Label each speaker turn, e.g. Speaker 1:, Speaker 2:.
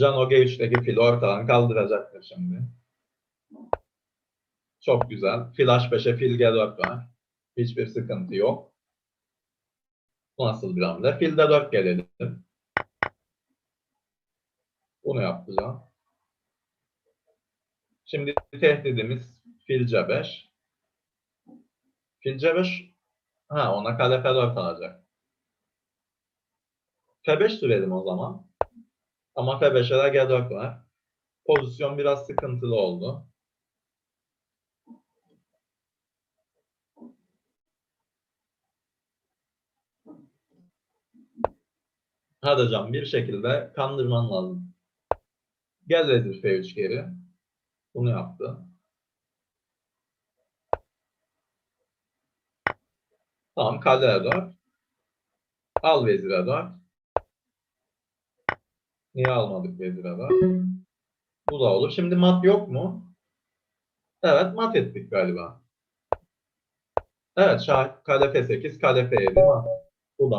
Speaker 1: Can o G3'teki fili ortadan kaldıracaktır şimdi. Çok güzel. Fil H5'e fil G4 var. Hiçbir sıkıntı yok. Bu nasıl bir hamle? Fil D4 gelelim. Bunu yapacağım. Şimdi tehdidimiz fil C5. Fil C5 ha ona kale F4 alacak. F5 sürelim o zaman. Ama F5'e de G4 var. Pozisyon biraz sıkıntılı oldu. Hadi hocam bir şekilde kandırman lazım. Gel vezir F3 geri. Bunu yaptı. Tamam kale E4. Al vezir E4. Niye almadık E4? Bu da olur. Şimdi mat yok mu? Evet mat ettik galiba. Evet şah kale F8 kale F7 mat. Bu da.